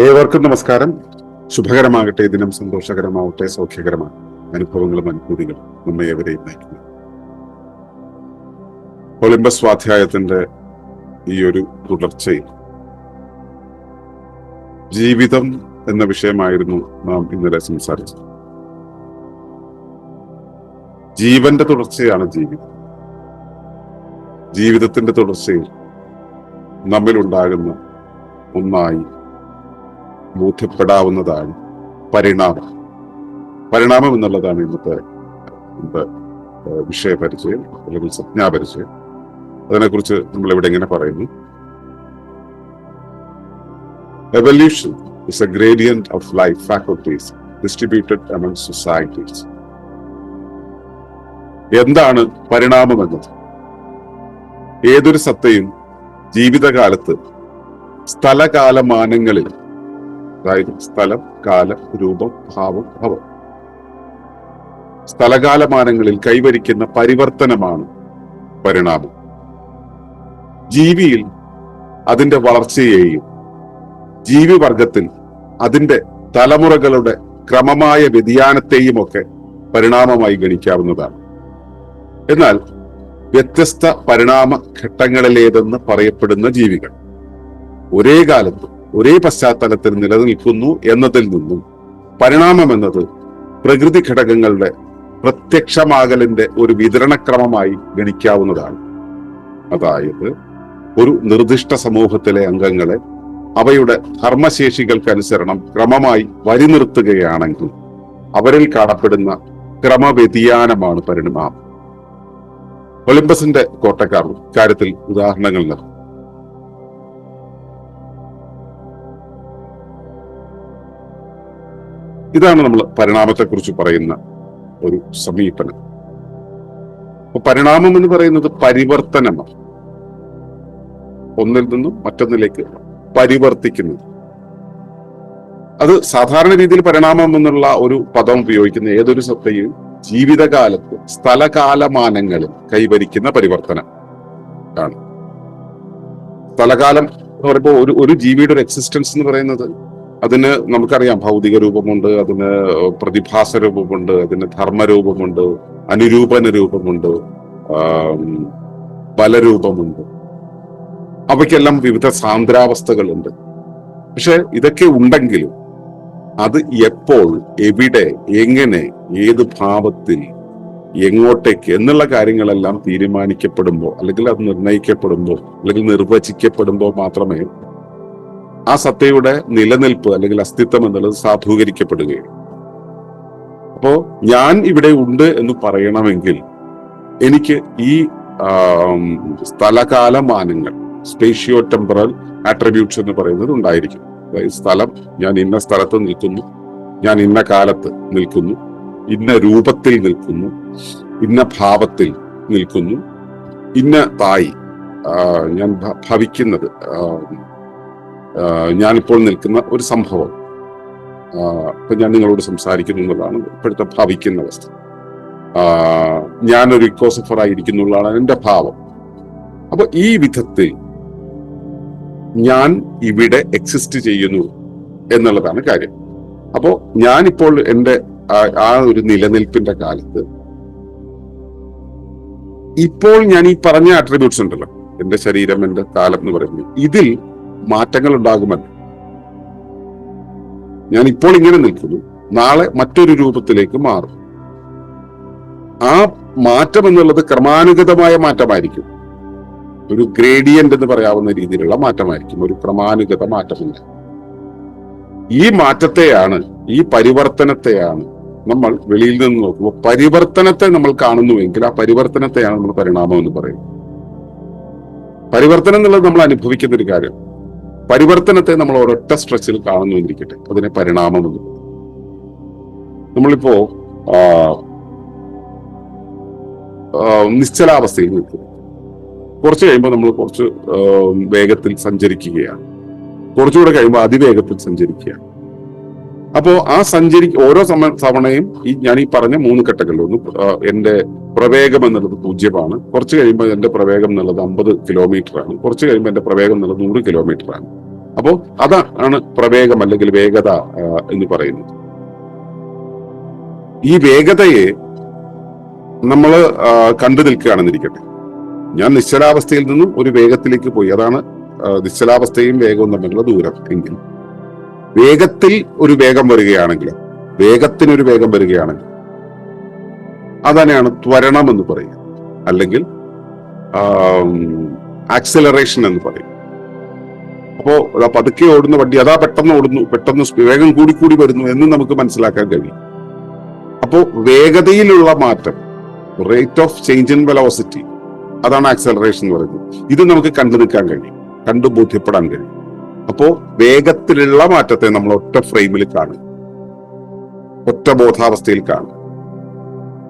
ഏവർക്കും നമസ്കാരം. ശുഭകരമാകട്ടെ. ദിനം സന്തോഷകരമാവട്ടെ. സൗഖ്യകരമാണ് അനുഭവങ്ങളും അനുഭൂതികളും നമ്മെ ഏവരെയും നയിക്കുന്നു. ഒളിമ്പസ് സ്വാധ്യായത്തിന്റെ ഈ ഒരു തുടർച്ചയിൽ ജീവിതം എന്ന വിഷയമായിരുന്നു നാം ഇന്നലെ സംസാരിച്ചത്. ജീവന്റെ തുടർച്ചയാണ് ജീവിതം. ജീവിതത്തിന്റെ തുടർച്ചയിൽ നമ്മിലുണ്ടാകുന്ന ഒന്നായി ബോധ്യപ്പെടാവുന്നതാണ് പരിണാമം. പരിണാമം എന്നുള്ളതാണ് ഇന്നത്തെ ഇന്നത്തെ വിഷയപരിചയം അല്ലെങ്കിൽ സംജ്ഞാപരിചയം. അതിനെക്കുറിച്ച് നമ്മൾ ഇവിടെ ഇങ്ങനെ പറയുന്നു. Evolution is a gradient of life faculties distributed among societies എന്താണ് പരിണാമം എന്നത്? ഏതൊരു സത്തയും ജീവിതകാലത്ത് സ്ഥലകാലമാനങ്ങളിൽ അതായത് സ്ഥലം കാലം രൂപം ഭാവം ഭവം. സ്ഥലകാലമാനങ്ങളിൽ കൈവരിക്കുന്ന പരിവർത്തനമാണ് പരിണാമം. ജീവിയിൽ അതിന്റെ വളർച്ചയെയും ജീവിവർഗത്തിൽ അതിന്റെ തലമുറകളുടെ ക്രമമായ വ്യതിയാനത്തെയും ഒക്കെ പരിണാമമായി ഗണിക്കാവുന്നതാണ്. എന്നാൽ വ്യത്യസ്ത പരിണാമ ഘട്ടങ്ങളിലേതെന്ന് പറയപ്പെടുന്ന ജീവികൾ ഒരേ കാലത്ത് ഒരേ പശ്ചാത്തലത്തിൽ നിലനിൽക്കുന്നു എന്നതിൽ നിന്നും പരിണാമം എന്നത് പ്രകൃതി ഘടകങ്ങളുടെ പ്രത്യക്ഷമാകലിന്റെ ഒരു വിതരണക്രമമായി ഗണിക്കാവുന്നതാണ്. അതായത് ഒരു നിർദ്ദിഷ്ട സമൂഹത്തിലെ അംഗങ്ങളെ അവയുടെ ധർമ്മശേഷികൾക്കനുസരണം ക്രമമായി വരി നിർത്തുകയാണെങ്കിൽ അവരിൽ കാണപ്പെടുന്ന ക്രമവ്യതിയാനമാണ് പരിണാമം. ഒളിമ്പസിന്റെ കോട്ടക്കാർ കാര്യത്തിൽ ഉദാഹരണങ്ങൾ നൽകും. ഇതാണ് നമ്മൾ പരിണാമത്തെക്കുറിച്ച് പറയുന്ന ഒരു സമീപനം. പരിണാമം എന്ന് പറയുന്നത് പരിവർത്തനമാണ്. ഒന്നിൽ നിന്നും മറ്റൊന്നിലേക്ക് പരിവർത്തിക്കുന്നത്. അത് സാധാരണ രീതിയിൽ പരിണാമം എന്നുള്ള ഒരു പദം ഉപയോഗിക്കുന്ന ഏതൊരു സത്തയും ജീവിതകാലത്ത് സ്ഥലകാലമാനങ്ങളിൽ കൈവരിക്കുന്ന പരിവർത്തനം ആണ്. സ്ഥലകാലം എന്ന് പറയുമ്പോൾ ഒരു ഒരു ജീവിയുടെ ഒരു എക്സിസ്റ്റൻസ് എന്ന് പറയുന്നത് അതിന് നമുക്കറിയാം ഭൗതിക രൂപമുണ്ട് അതിന് പ്രതിഭാസ രൂപമുണ്ട് അതിന് ധർമ്മരൂപമുണ്ട് അനുരൂപന രൂപമുണ്ട് ബലരൂപമുണ്ട്. അവയ്ക്കെല്ലാം വിവിധ സാന്ദ്രാവസ്ഥകളുണ്ട്. പക്ഷെ ഇതൊക്കെ ഉണ്ടെങ്കിലും അത് എപ്പോൾ എവിടെ എങ്ങനെ ഏത് ഭാവത്തിൽ എങ്ങോട്ടേക്ക് എന്നുള്ള കാര്യങ്ങളെല്ലാം തീരുമാനിക്കപ്പെടുമ്പോൾ അല്ലെങ്കിൽ അത് നിർണയിക്കപ്പെടുമ്പോൾ അല്ലെങ്കിൽ നിർവചിക്കപ്പെടുമ്പോൾ മാത്രമേ ആ സത്തയുടെ നിലനിൽപ്പ് അല്ലെങ്കിൽ അസ്തിത്വം എന്നുള്ളത് സാധൂകരിക്കപ്പെടുകയാണ്. അപ്പോ ഞാൻ ഇവിടെ ഉണ്ട് എന്ന് പറയണമെങ്കിൽ എനിക്ക് ഈ സ്ഥലകാല മാനങ്ങൾ സ്പേഷ്യോ ടെമ്പറൽ ആട്രിബ്യൂട്ട്സ് എന്ന് പറയുന്നത് ഉണ്ടായിരിക്കും അതായത് സ്ഥലം ഞാൻ ഇന്ന സ്ഥലത്ത് നിൽക്കുന്നു ഞാൻ ഇന്ന കാലത്ത് നിൽക്കുന്നു ഇന്ന രൂപത്തിൽ നിൽക്കുന്നു ഇന്ന ഭാവത്തിൽ നിൽക്കുന്നു ഇന്ന തായി ഞാൻ ഭവിക്കുന്നത് ഞാനിപ്പോൾ നിൽക്കുന്ന ഒരു സംഭവം. ഇപ്പൊ ഞാൻ നിങ്ങളോട് സംസാരിക്കുന്നു എന്നുള്ളതാണ് ഇപ്പോഴത്തെ ഭാവിക്കുന്ന അവസ്ഥ. ഞാനൊരു ഇക്കോസഫർ ആയിരിക്കുന്നുള്ളതാണ് എന്റെ ഭാവം. അപ്പൊ ഈ വിധത്തിൽ ഞാൻ ഇവിടെ എക്സിസ്റ്റ് ചെയ്യുന്നു എന്നുള്ളതാണ് കാര്യം. അപ്പോ ഞാനിപ്പോൾ എന്റെ ആ ഒരു നിലനിൽപ്പിന്റെ കാലത്ത് ഇപ്പോൾ ഞാൻ ഈ പറഞ്ഞ ആട്രിബ്യൂട്ട്സ് ഉണ്ടല്ലോ. എന്റെ ശരീരം എന്റെ കാലം എന്ന് പറയുന്നത്. ഇതിൽ മാറ്റങ്ങൾ ഉണ്ടാകുമല്ലോ ഞാൻ ഇപ്പോൾ ഇങ്ങനെ നിൽക്കുന്നു. നാളെ മറ്റൊരു രൂപത്തിലേക്ക് മാറും. ആ മാറ്റം എന്നുള്ളത് ക്രമാനുഗതമായ മാറ്റമായിരിക്കും. ഒരു ഗ്രേഡിയന്റ് എന്ന് പറയാവുന്ന രീതിയിലുള്ള മാറ്റമായിരിക്കും. ഒരു ക്രമാനുഗത മാറ്റമില്ല. ഈ മാറ്റത്തെയാണ് ഈ പരിവർത്തനത്തെയാണ് നമ്മൾ വെളിയിൽ നിന്ന് നോക്കുമ്പോൾ പരിവർത്തനത്തെ നമ്മൾ കാണുന്നുവെങ്കിൽ ആ പരിവർത്തനത്തെയാണ് നമ്മൾ പരിണാമം എന്ന് പറയുന്നത്. പരിവർത്തനം എന്നുള്ളത് നമ്മൾ അനുഭവിക്കുന്ന ഒരു കാര്യം. പരിവർത്തനത്തെ നമ്മൾ ഒരൊറ്റ സ്ട്രെച്ചിൽ കാണുന്നു എന്നിരിക്കട്ടെ അതിനെ പരിണാമം എന്ന്. പറയും. നമ്മളിപ്പോ നിശ്ചലാവസ്ഥയിൽ നിൽക്കുന്നു കുറച്ച് കഴിയുമ്പോൾ നമ്മൾ കുറച്ച് വേഗത്തിൽ സഞ്ചരിക്കുകയാണ്. കുറച്ചുകൂടെ കഴിയുമ്പോൾ അതിവേഗത്തിൽ സഞ്ചരിക്കുകയാണ്. അപ്പോ ആ സഞ്ചരി ഓരോ സമ തവണയും ഈ ഞാൻ ഈ പറഞ്ഞ മൂന്ന് ഘട്ടങ്ങളിൽ ഒന്ന് എന്റെ പ്രവേഗം എന്നുള്ളത് പൂജ്യമാണ്. കുറച്ച് കഴിയുമ്പോൾ എന്റെ പ്രവേഗം എന്നുള്ളത് അമ്പത് കിലോമീറ്റർ ആണ്. കുറച്ച് കഴിയുമ്പോൾ എന്റെ പ്രവേഗം എന്നുള്ളത് നൂറ് കിലോമീറ്റർ ആണ്. അപ്പോൾ അതാണ് പ്രവേഗം അല്ലെങ്കിൽ വേഗത എന്ന് പറയുന്നത്. ഈ വേഗതയെ നമ്മൾ കണ്ടു നിൽക്കുകയാണെന്നിരിക്കട്ടെ. ഞാൻ നിശ്ചലാവസ്ഥയിൽ നിന്നും ഒരു വേഗത്തിലേക്ക് പോയി. അതാണ് നിശ്ചലാവസ്ഥയും വേഗവും തമ്മിലുള്ള ദൂരം എങ്കിൽ. വേഗത്തിൽ ഒരു വേഗം വരികയാണെങ്കിൽ വേഗത്തിനൊരു വേഗം വരികയാണെങ്കിൽ അതന്നെയാണ് ത്വരണം എന്ന് പറയുക. അല്ലെങ്കിൽ ആക്സിലറേഷൻ എന്ന് പറയും അപ്പോ അതാ പതുക്കെ ഓടുന്ന വണ്ടി അതാ പെട്ടെന്ന് ഓടുന്നു പെട്ടെന്ന് വേഗം കൂടി കൂടി വരുന്നു എന്ന് നമുക്ക് മനസ്സിലാക്കാൻ കഴിയും. അപ്പോ വേഗതയിലുള്ള മാറ്റം rate of change in velocity അതാണ് ആക്സലറേഷൻ എന്ന് പറയുന്നത്. ഇത് നമുക്ക് കണ്ടു നിൽക്കാൻ കഴിയും കണ്ടു ബോധ്യപ്പെടാൻ കഴിയും. അപ്പോ വേഗത്തിലുള്ള മാറ്റത്തെ നമ്മൾ ഒറ്റ ഫ്രെയിമിൽ കാണും ഒറ്റ ബോധാവസ്ഥയിൽ കാണും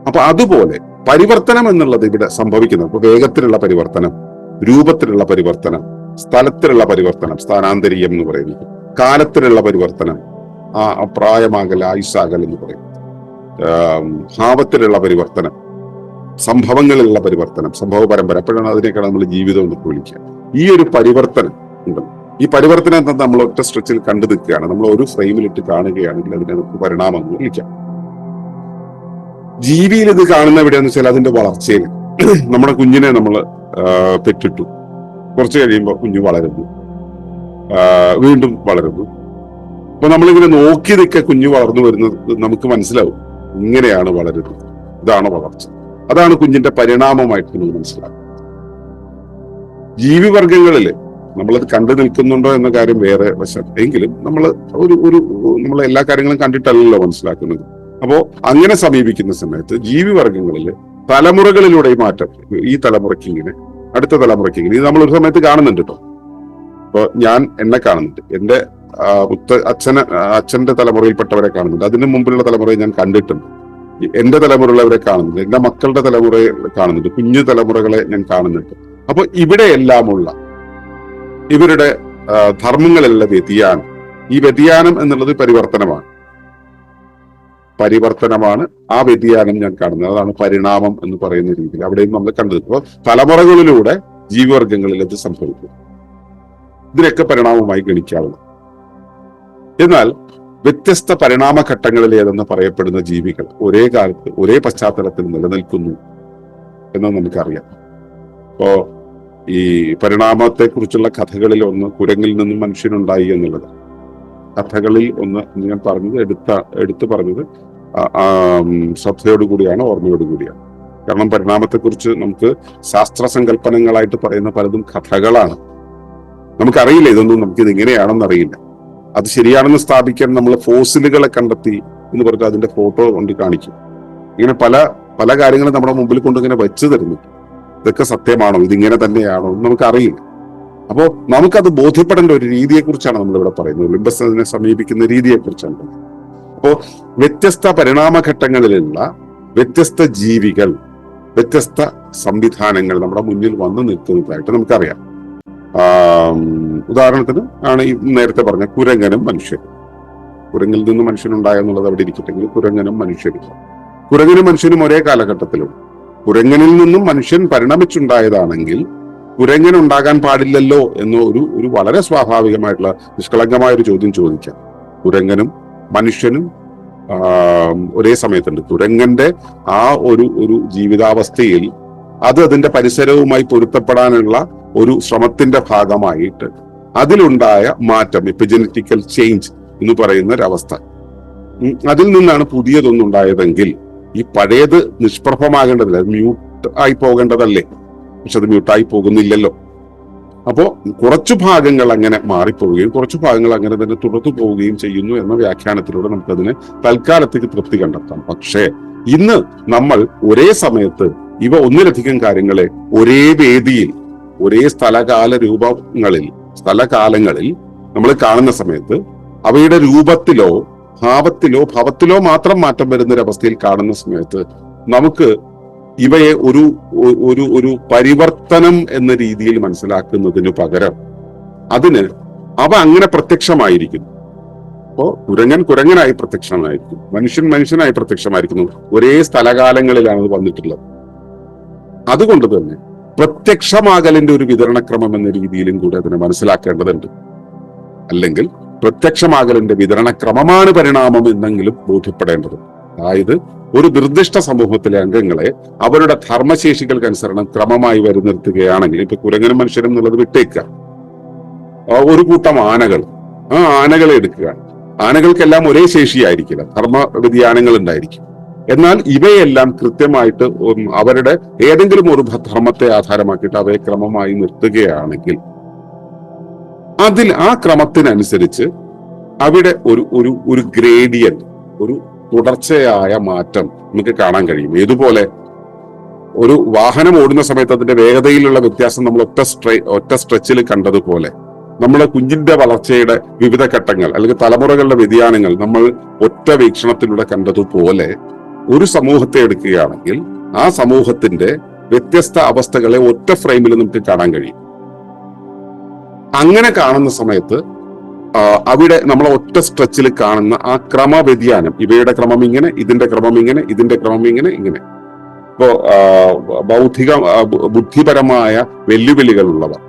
അപ്പൊ അതുപോലെ പരിവർത്തനം എന്നുള്ളത് ഇവിടെ സംഭവിക്കുന്നത് വേഗത്തിലുള്ള പരിവർത്തനം രൂപത്തിലുള്ള പരിവർത്തനം സ്ഥലത്തിലുള്ള പരിവർത്തനം സ്ഥാനാന്തരീയം എന്ന് പറയുന്നത്. കാലത്തിലുള്ള പരിവർത്തനം ആ പ്രായമാകൽ ആയുസാകൽ എന്ന് പറയും ഭാവത്തിലുള്ള പരിവർത്തനം സംഭവങ്ങളിലുള്ള പരിവർത്തനം സംഭവ പരമ്പര. അപ്പോഴാണ് അതിനേക്കാൾ നമ്മൾ ജീവിതം എന്നൊക്കെ വിളിക്കുക. ഈ ഒരു പരിവർത്തനം ഉണ്ട്. ഈ പരിവർത്തനം എന്താ? നമ്മൾ ഒറ്റ സ്ട്രെച്ചിൽ കണ്ടു നിൽക്കുകയാണ്. നമ്മൾ ഒരു ഫ്രെയിമിലിട്ട് കാണുകയാണെങ്കിൽ അതിനെ നമുക്ക് പരിണാമം എന്ന് വിളിക്കാം. ജീവിയിൽ ഇത് കാണുന്ന എവിടെയാന്ന് വെച്ചാൽ അതിന്റെ വളർച്ചയിൽ. നമ്മുടെ കുഞ്ഞിനെ നമ്മൾ പെറ്റിട്ടു. കുറച്ച് കഴിയുമ്പോൾ കുഞ്ഞു വളരുന്നു. വീണ്ടും വളരുന്നു. അപ്പൊ നമ്മളിങ്ങനെ നോക്കി നിൽക്കെ കുഞ്ഞു വളർന്നു വരുന്നത് നമുക്ക് മനസ്സിലാവും. ഇങ്ങനെയാണ് വളരുന്നത്. ഇതാണ് വളർച്ച. അതാണ് കുഞ്ഞിന്റെ പരിണാമമായിട്ട് നമ്മൾ മനസ്സിലാക്കും ജീവിവർഗങ്ങളിൽ നമ്മളത് കണ്ടു നിൽക്കുന്നുണ്ടോ എന്ന കാര്യം വേറെ വശം. എങ്കിലും നമ്മൾ ഒരു ഒരു നമ്മൾ എല്ലാ കാര്യങ്ങളും കണ്ടിട്ടല്ലല്ലോ മനസ്സിലാക്കുന്നത്. അപ്പോ അങ്ങനെ സമീപിക്കുന്ന സമയത്ത് ജീവിവർഗങ്ങളിൽ തലമുറകളിലൂടെ ഈ മാറ്റം ഈ തലമുറയ്ക്ക് ഇങ്ങനെ അടുത്ത തലമുറയ്ക്ക് ഇനി നമ്മൾ ഒരു സമയത്ത് കാണുന്നുണ്ട് കേട്ടോ ഇപ്പൊ ഞാൻ എന്നെ കാണുന്നുണ്ട്. എന്റെ മുത്ത അച്ഛന് അച്ഛന്റെ തലമുറയിൽപ്പെട്ടവരെ കാണുന്നുണ്ട്. അതിനു മുമ്പിലുള്ള തലമുറയെ ഞാൻ കണ്ടിട്ടുണ്ട്. എന്റെ തലമുറയുള്ളവരെ കാണുന്നുണ്ട്. എന്റെ മക്കളുടെ തലമുറയെ കാണുന്നുണ്ട്. കുഞ്ഞു തലമുറകളെ ഞാൻ കാണുന്നുണ്ട്. അപ്പൊ ഇവിടെയെല്ലാമുള്ള ഇവരുടെ ധർമ്മങ്ങളെല്ലാം വ്യതിയാനം. ഈ വ്യതിയാനം എന്നുള്ളത് പരിവർത്തനമാണ്. പരിവർത്തനമാണ് ആ വ്യതിയാനം ഞാൻ കാണുന്നത്. അതാണ് പരിണാമം എന്ന് പറയുന്ന രീതിയിൽ അവിടെയും നമ്മൾ കണ്ടത്. അപ്പോൾ തലമുറകളിലൂടെ ജീവിവർഗങ്ങളിൽ ഇത് സംഭവിക്കും? ഇതിനൊക്കെ പരിണാമമായി ഗണിക്കാവുന്നു. എന്നാൽ വ്യത്യസ്ത പരിണാമ ഘട്ടങ്ങളിൽ ഏതെന്ന് പറയപ്പെടുന്ന ജീവികൾ ഒരേ കാലത്ത് ഒരേ പശ്ചാത്തലത്തിൽ നിലനിൽക്കുന്നു എന്ന് നമുക്കറിയാം. ഇപ്പോ ഈ പരിണാമത്തെ കുറിച്ചുള്ള കഥകളിൽ ഒന്ന് കുരങ്ങിൽ നിന്നും മനുഷ്യനുണ്ടായി എന്നുള്ളത്. കഥകളിൽ ഒന്ന് ഞാൻ പറഞ്ഞത് എടുത്ത എടുത്തു പറഞ്ഞത് ആ, കൂടിയാണ് ഓർമ്മയോട് ഓർമ്മയോടുകൂടിയാണ്. കാരണം പരിണാമത്തെക്കുറിച്ച് നമുക്ക് ശാസ്ത്ര സങ്കല്പനങ്ങളായിട്ട് പറയുന്ന പലതും കഥകളാണ്. നമുക്കറിയില്ല ഇതൊന്നും നമുക്ക് ഇത് ഇങ്ങനെയാണെന്ന് അറിയില്ല. അത് ശരിയാണെന്ന് സ്ഥാപിക്കാൻ നമ്മൾ ഫോസിലുകളെ കണ്ടെത്തി എന്ന് പറഞ്ഞാൽ അതിന്റെ ഫോട്ടോ കൊണ്ട് കാണിക്കും. ഇങ്ങനെ പല പല കാര്യങ്ങളും നമ്മുടെ മുമ്പിൽ കൊണ്ടിങ്ങനെ വെച്ചു തരുന്നു. ഇതൊക്കെ സത്യമാണോ? ഇതിങ്ങനെ തന്നെയാണോ? എന്ന് നമുക്കറിയില്ല. അപ്പോൾ നമുക്കത് ബോധ്യപ്പെടേണ്ട ഒരു രീതിയെക്കുറിച്ചാണ് നമ്മൾ ഇവിടെ പറയുന്നത്. ഒളിമ്പസ് അതിനെ സമീപിക്കുന്ന രീതിയെക്കുറിച്ചാണ് അപ്പോ വ്യത്യസ്ത പരിണാമഘട്ടങ്ങളിലുള്ള വ്യത്യസ്ത ജീവികൾ വ്യത്യസ്ത സംവിധാനങ്ങൾ നമ്മുടെ മുന്നിൽ വന്നു നിൽക്കുന്നതായിട്ട് നമുക്കറിയാം. ഉദാഹരണത്തിന് ആണ് ഈ നേരത്തെ പറഞ്ഞ കുരങ്ങനും മനുഷ്യരും കുരങ്ങിൽ നിന്ന് മനുഷ്യനുണ്ടായെന്നുള്ളത് അവിടെ ഇരിക്കട്ടെങ്കിൽ കുരങ്ങനും മനുഷ്യരും കുരങ്ങനും മനുഷ്യനും ഒരേ കാലഘട്ടത്തിലും. കുരങ്ങനിൽ നിന്നും മനുഷ്യൻ പരിണമിച്ചുണ്ടായതാണെങ്കിൽ കുരങ്ങൻ ഉണ്ടാകാൻ പാടില്ലല്ലോ എന്ന ഒരു ഒരു വളരെ സ്വാഭാവികമായിട്ടുള്ള നിഷ്കളങ്കമായ ഒരു ചോദ്യം ചോദിക്കാം. കുരങ്ങനും മനുഷ്യനും ഒരേ സമയത്തുണ്ട്. തുരങ്കന്റെ ആ ഒരു ഒരു ജീവിതാവസ്ഥയിൽ അത് അതിന്റെ പരിസരവുമായി പൊരുത്തപ്പെടാനുള്ള ഒരു ശ്രമത്തിന്റെ ഭാഗമായിട്ട് അതിലുണ്ടായ മാറ്റം എപ്പിജനറ്റിക്കൽ ചേഞ്ച് എന്ന് പറയുന്ന ഒരവസ്ഥ അതിൽ നിന്നാണ് പുതിയതൊന്നുണ്ടായതെങ്കിൽ ഈ പഴയത് നിഷ്പ്രഭമാകേണ്ടതില്ല. അത് മ്യൂട്ട് ആയി പോകേണ്ടതല്ലേ? പക്ഷെ അത് മ്യൂട്ടായി പോകുന്നില്ലല്ലോ. അപ്പോ കുറച്ചു ഭാഗങ്ങൾ അങ്ങനെ മാറിപ്പോവുകയും കുറച്ചു ഭാഗങ്ങൾ അങ്ങനെ തന്നെ തുടർന്നു പോവുകയും ചെയ്യുന്നു എന്ന വ്യാഖ്യാനത്തിലൂടെ നമുക്കതിന് തൽക്കാലത്തേക്ക് തൃപ്തി കണ്ടെത്താം. പക്ഷേ ഇന്ന് നമ്മൾ ഒരേ സമയത്ത് ഇവ ഒന്നിലധികം കാര്യങ്ങളെ ഒരേ വേദിയിൽ ഒരേ സ്ഥലകാല രൂപങ്ങളിൽ സ്ഥലകാലങ്ങളിൽ നമ്മൾ കാണുന്ന സമയത്ത് അവയുടെ രൂപത്തിലോ ഭാവത്തിലോ ഭവത്തിലോ മാത്രം മാറ്റം വരുന്ന ഒരു അവസ്ഥയിൽ കാണുന്ന സമയത്ത് നമുക്ക് ഇവയെ ഒരു ഒരു ഒരു പരിവർത്തനം എന്ന രീതിയിൽ മനസ്സിലാക്കുന്നതിന് പകരം അതിന് അവ അങ്ങനെ പ്രത്യക്ഷമായിരിക്കുന്നു. അപ്പോ കുരങ്ങൻ കുരങ്ങനായി പ്രത്യക്ഷമായിരിക്കും മനുഷ്യൻ മനുഷ്യനായി പ്രത്യക്ഷമായിരിക്കുന്നു. ഒരേ സ്ഥലകാലങ്ങളിലാണ് അത് വന്നിട്ടുള്ളത്. അതുകൊണ്ട് തന്നെ പ്രത്യക്ഷമാകലിന്റെ ഒരു വിതരണക്രമം എന്ന രീതിയിലും കൂടെ അതിനെ മനസ്സിലാക്കേണ്ടതുണ്ട്. അല്ലെങ്കിൽ പ്രത്യക്ഷമാകലിന്റെ വിതരണക്രമമാണ് പരിണാമം എന്നെങ്കിലും ബോധ്യപ്പെടേണ്ടത് അതായത് ഒരു നിർദ്ദിഷ്ട സമൂഹത്തിലെ അംഗങ്ങളെ അവരുടെ ധർമ്മശേഷികൾക്കനുസരണം ക്രമമായി വരി നിർത്തുകയാണെങ്കിൽ ഇപ്പൊ കുരങ്ങനും മനുഷ്യരും എന്നുള്ളത് വിട്ടേക്കുക ഒരു കൂട്ടം ആനകൾ. ആ ആനകളെ എടുക്കുക. ആനകൾക്കെല്ലാം ഒരേ ശേഷിയായിരിക്കില്ല. ധർമ്മ വ്യതിയാനങ്ങൾ ഉണ്ടായിരിക്കും. എന്നാൽ ഇവയെല്ലാം കൃത്യമായിട്ട് അവരുടെ ഏതെങ്കിലും ഒരു ധർമ്മത്തെ ആധാരമാക്കിയിട്ട് അവയെ ക്രമമായി നിർത്തുകയാണെങ്കിൽ അതിൽ ആ ക്രമത്തിനനുസരിച്ച് അവിടെ ഒരു ഒരു ഒരു ഗ്രേഡിയന്റ് ഒരു തുടർച്ചയായ മാറ്റം നമുക്ക് കാണാൻ കഴിയും. ഏതുപോലെ ഒരു വാഹനം ഓടുന്ന സമയത്ത് അതിന്റെ വേഗതയിലുള്ള വ്യത്യാസം നമ്മൾ ഒറ്റ സ്ട്രെ ഒറ്റ സ്ട്രെച്ചിൽ കണ്ടതുപോലെ നമ്മുടെ കുഞ്ഞിന്റെ വളർച്ചയുടെ വിവിധ ഘട്ടങ്ങൾ അല്ലെങ്കിൽ തലമുറകളുടെ വ്യതിയാനങ്ങൾ നമ്മൾ ഒറ്റ വീക്ഷണത്തിലൂടെ കണ്ടതുപോലെ ഒരു സമൂഹത്തെ എടുക്കുകയാണെങ്കിൽ ആ സമൂഹത്തിന്റെ വ്യത്യസ്ത അവസ്ഥകളെ ഒറ്റ ഫ്രെയിമിൽ നമുക്ക് കാണാൻ കഴിയും. അങ്ങനെ കാണുന്ന സമയത്ത് അവിടെ നമ്മൾ ഒറ്റ സ്ട്രെച്ചിൽ കാണുന്ന ആ ക്രമവ്യതിയാനം. ഇവയുടെ ക്രമം ഇങ്ങനെ ഇതിന്റെ ക്രമം ഇങ്ങനെ ഇതിന്റെ ക്രമം ഇങ്ങനെ ഇങ്ങനെ. ഇപ്പോ ബൗദ്ധിക ബുദ്ധിപരമായ വെല്ലുവിളികളുള്ളവർ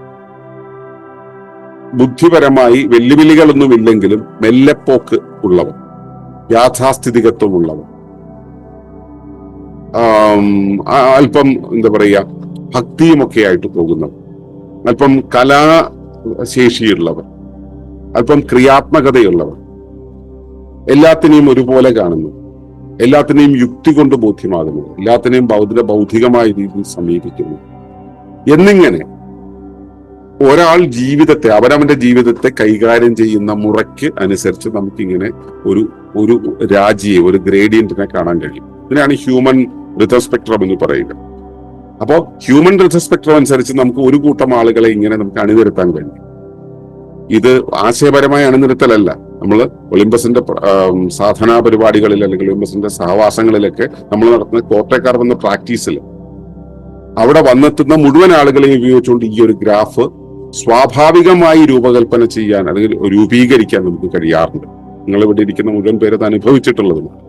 ബുദ്ധിപരമായി വെല്ലുവിളികളൊന്നുമില്ലെങ്കിലും മെല്ലെപ്പോക്ക് ഉള്ളവർ യാഥാസ്ഥിതികത്വമുള്ളവർ അല്പം എന്താ പറയുക ഭക്തിയുമൊക്കെ ആയിട്ട് പോകുന്നവർ അല്പം കലാശേഷിയുള്ളവർ. അല്പം ക്രിയാത്മകതയുള്ളവർ. എല്ലാത്തിനെയും ഒരുപോലെ കാണുന്നു. എല്ലാത്തിനെയും യുക്തി കൊണ്ട് ബോധ്യമാകുന്നു. എല്ലാത്തിനെയും ബൗദ്ധിക ബൗദ്ധികമായ രീതിയിൽ സമീപിക്കുന്നു. എന്നിങ്ങനെ ഒരാൾ ജീവിതത്തെ അവനവന്റെ ജീവിതത്തെ കൈകാര്യം ചെയ്യുന്ന മുറയ്ക്ക് അനുസരിച്ച് നമുക്കിങ്ങനെ ഒരു ഒരു രാജിയെ ഒരു ഗ്രേഡിയന്റിനെ കാണാൻ കഴിയും. ഇതിനാണ് ഹ്യൂമൻ റിതസ്പെക്ട്രം എന്ന് പറയുക. അപ്പോ ഹ്യൂമൻ റിതസ്പെക്ട്രം അനുസരിച്ച് നമുക്ക് ഒരു കൂട്ടം ആളുകളെ ഇങ്ങനെ നമുക്ക് അണിനിരത്താൻ കഴിയും. ഇത് ആശയപരമായ അണിനിരത്തലല്ല. നമ്മൾ ഒളിമ്പസിന്റെ സാധനാ പരിപാടികളിൽ അല്ലെങ്കിൽ ഒളിമ്പസിന്റെ സഹവാസങ്ങളിലൊക്കെ നമ്മൾ നടത്തുന്ന കോട്ടയക്കാർ വന്ന പ്രാക്ടീസിൽ അവിടെ വന്നെത്തുന്ന മുഴുവൻ ആളുകളെയും ഉപയോഗിച്ചുകൊണ്ട് ഈ ഒരു ഗ്രാഫ് സ്വാഭാവികമായി രൂപകൽപ്പന ചെയ്യാൻ അല്ലെങ്കിൽ രൂപീകരിക്കാൻ നമുക്ക് കഴിയാറുണ്ട്. നിങ്ങൾ ഇവിടെ ഇരിക്കുന്ന മുഴുവൻ പേര് അത് അനുഭവിച്ചിട്ടുള്ളതുമാണ്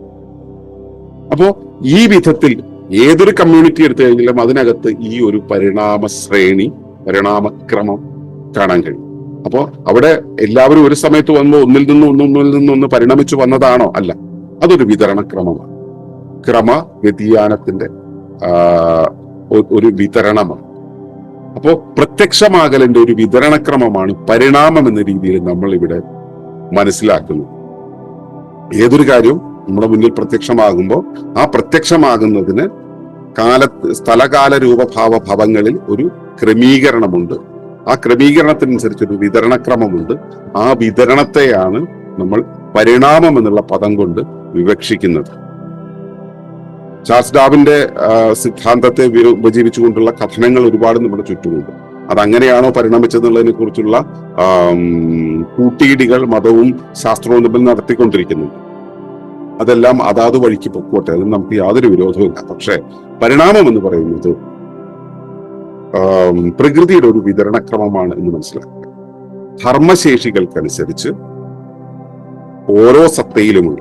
അപ്പോ ഈ വിധത്തിൽ ഏതൊരു കമ്മ്യൂണിറ്റി എടുത്തു കഴിഞ്ഞാലും അതിനകത്ത് ഈ ഒരു പരിണാമ ശ്രേണി പരിണാമക്രമം കാണാൻ കഴിയും. അപ്പോ അവിടെ എല്ലാവരും ഒരു സമയത്ത് വന്ന് ഒന്നിൽ നിന്ന് ഒന്ന് ഒന്നിൽ നിന്ന് ഒന്ന് പരിണമിച്ചു വന്നതാണോ? അല്ല. അതൊരു വിതരണ ക്രമമാണ്. ക്രമ വ്യതിയാനത്തിന്റെ ഒരു വിതരണമാണ്. അപ്പോ പ്രത്യക്ഷമാകലിന്റെ ഒരു വിതരണക്രമമാണ് പരിണാമം എന്ന രീതിയിൽ നമ്മൾ ഇവിടെ മനസ്സിലാക്കുന്നു ഏതൊരു കാര്യവും നമ്മുടെ മുന്നിൽ പ്രത്യക്ഷമാകുമ്പോൾ ആ പ്രത്യക്ഷമാകുന്നതിന് കാല സ്ഥലകാല രൂപഭാവ ഭവങ്ങളിൽ ഒരു ക്രമീകരണമുണ്ട്. ആ ക്രമീകരണത്തിനനുസരിച്ച് ഒരു വിതരണക്രമമുണ്ട്. ആ വിതരണത്തെയാണ് നമ്മൾ പരിണാമം എന്നുള്ള പദം കൊണ്ട് വിവക്ഷിക്കുന്നത്. ചാൾസ് ഡാബിന്റെ സിദ്ധാന്തത്തെ ഉപജീവിച്ചുകൊണ്ടുള്ള കഥനങ്ങൾ ഒരുപാട് നമ്മുടെ ചുറ്റുമുണ്ട്. അതങ്ങനെയാണോ പരിണമിച്ചതെന്നുള്ളതിനെ കുറിച്ചുള്ള കൂട്ടിയിടികൾ മതവും ശാസ്ത്രവും തമ്മിൽ നടത്തിക്കൊണ്ടിരിക്കുന്നുണ്ട്. അതെല്ലാം അതാത് വഴിക്ക് പൊക്കോട്ടെ അതിന് നമുക്ക് യാതൊരു വിരോധവുമില്ല. പക്ഷേ പരിണാമം എന്ന് പറയുന്നത് പ്രകൃതിയുടെ ഒരു വിതരണക്രമമാണ് എന്ന് മനസ്സിലാക്കുക. ധർമ്മശേഷികൾക്കനുസരിച്ച് ഓരോ സത്തയിലുമുള്ള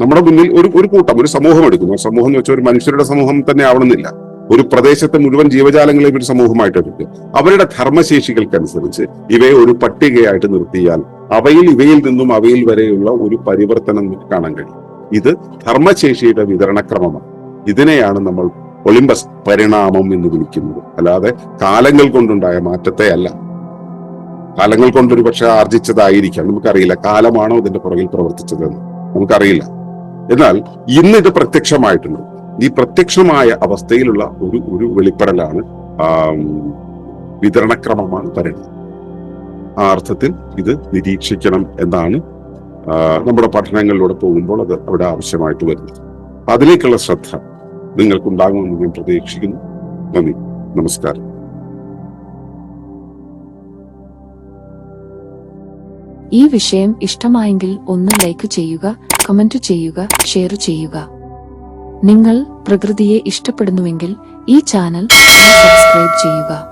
നമ്മുടെ മുന്നിൽ ഒരു ഒരു കൂട്ടം ഒരു സമൂഹം എടുക്കുന്നു. സമൂഹം എന്ന് വെച്ചാൽ ഒരു മനുഷ്യരുടെ സമൂഹം തന്നെ ആവണമെന്നില്ല. ഒരു പ്രദേശത്തെ മുഴുവൻ ജീവജാലങ്ങളെ ഒരു സമൂഹമായിട്ട് എടുക്കുക. അവരുടെ ധർമ്മശേഷികൾക്കനുസരിച്ച് ഇവയെ ഒരു പട്ടികയായിട്ട് നിർത്തിയാൽ അവയിൽ ഇവയിൽ നിന്നും അവയിൽ വരെയുള്ള ഒരു പരിവർത്തനം കാണാൻ കഴിയും. ഇത് ധർമ്മശേഷിയുടെ വിതരണക്രമമാണ്. ഇതിനെയാണ് നമ്മൾ ഒളിമ്പസ് പരിണാമം എന്ന് വിളിക്കുന്നത്. അല്ലാതെ കാലങ്ങൾ കൊണ്ടുണ്ടായ മാറ്റത്തെ അല്ല. കാലങ്ങൾ കൊണ്ടൊരു പക്ഷെ ആർജിച്ചതായിരിക്കാം. നമുക്കറിയില്ല കാലമാണോ ഇതിന്റെ പുറകിൽ പ്രവർത്തിച്ചതെന്ന്. നമുക്കറിയില്ല. എന്നാൽ ഇന്ന് ഇത് പ്രത്യക്ഷമായിട്ടുണ്ട്. ഈ പ്രത്യക്ഷമായ അവസ്ഥയിലുള്ള ഒരു ഒരു വെളിപ്പെടലാണ് വിതരണക്രമമാണ് പരിണാമം. ആ അർത്ഥത്തിൽ ഇത് നിരീക്ഷിക്കണം എന്നാണ് നമ്മുടെ പഠനങ്ങളിലൂടെ പോകുമ്പോൾ അത് അവിടെ ആവശ്യമായിട്ട് വരുന്നത്. അതിലേക്കുള്ള ശ്രദ്ധ നിങ്ങൾക്കുണ്ടാകുമെന്ന് ഞാൻ പ്രതീക്ഷിക്കുന്നു. നന്ദി. നമസ്കാരം. ഈ വിഷയം ഇഷ്ടമായെങ്കിൽ ഒന്ന് ലൈക്ക് ചെയ്യുക കമന്റ് ചെയ്യുക ഷെയർ ചെയ്യുക. നിങ്ങൾ പ്രകൃതിയെ ഇഷ്ടപ്പെടുന്നുവെങ്കിൽ ഈ ചാനൽ സബ്സ്ക്രൈബ് ചെയ്യുക.